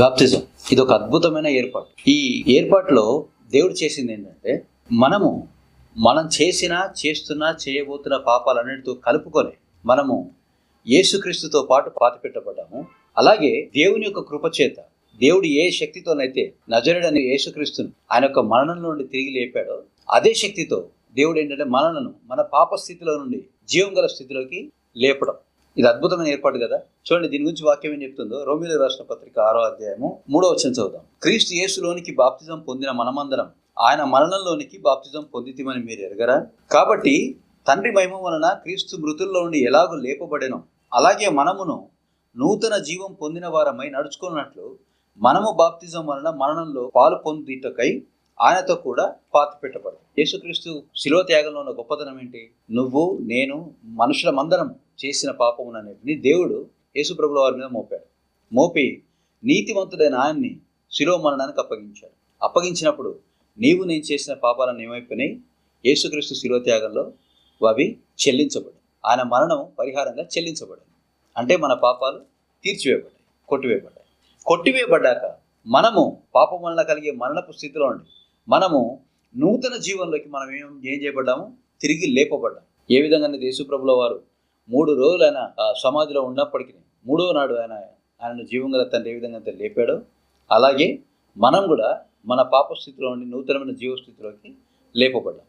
బాప్తిజం. ఇది ఒక అద్భుతమైన ఏర్పాటు. ఈ ఏర్పాటులో దేవుడు చేసింది ఏంటంటే మనము మనం చేసిన చేస్తున్న చేయబోతున్న పాపాలన్నిటితో కలుపుకొని మనము యేసుక్రీస్తుతో పాటు పాతిపెట్టబడ్డాము. అలాగే దేవుని యొక్క కృపచేత దేవుడు ఏ శక్తితోనైతే నజరుడని యేసుక్రీస్తును ఆయన యొక్క మరణం నుండి తిరిగి లేపాడో అదే శక్తితో దేవుడు ఏంటంటే మనలను మన పాప స్థితిలో నుండి జీవం గల స్థితిలోకి లేపడం. ఇది అద్భుతమైన ఏర్పాటు కదా? చూడండి దీని గురించి వాక్యం ఏం చెప్తుందో? రోమిలో రాష్ట్ర పత్రిక ఆరో అధ్యాయము మూడో వచ్చిన చదువుదాం. క్రీస్తు యేసులోనికి బాప్తిజం పొందిన మనమందరం ఆయన మరణంలోనికి బాప్తిజం పొందితిమని మీరు ఎరగరా? కాబట్టి తండ్రి మహిమ వలన క్రీస్తు మృతుల్లో నుండి ఎలాగో లేపబడెనో. అలాగే మనమును నూతన జీవం పొందిన వారమై నడుచుకున్నట్లు మనము బాప్తిజం వలన మరణంలో పాలు పొందుటకై ఆయనతో కూడా పాతి పెట్టబడదు యేసుక్రీస్తు శిలో త్యాగంలో ఉన్న గొప్పతనం ఏంటి? నువ్వు నేను మనుషులమందరం చేసిన పాపముననేటిని దేవుడు యేసుప్రభుల వారి మీద మోపాడు. మోపి నీతివంతుడైన ఆయన్ని శిరో మరణానికి అప్పగించాడు. అప్పగించినప్పుడు నీవు నేను చేసిన పాపాలను ఏమైపోయినాయి? యేసుక్రీస్తు శిలో త్యాగంలో అవి చెల్లించబడి ఆయన మరణం పరిహారంగా చెల్లించబడింది అంటే మన పాపాలు తీర్చివేయబడ్డాయి కొట్టివేయబడ్డాయి. కొట్టివేయబడ్డాక మనము పాపం వలన కలిగే మరణపు స్థితిలో ఉండి మనము నూతన జీవనంలోకి మనం ఏం ఏం చేయబడ్డాము? తిరిగి లేపబడ్డాం ఏ విధంగా యేసుప్రభుల వారు మూడు రోజులు ఆయన ఆ సమాధిలో ఉన్నప్పటికీ మూడో నాడు ఆయన ఆయనను జీవం గల తండ్రి ఏ విధంగా అయితే లేపాడో అలాగే మనం కూడా మన పాప స్థితిలో ఉండి నూతనమైన జీవస్థితిలోకి లేపబడ్డాం.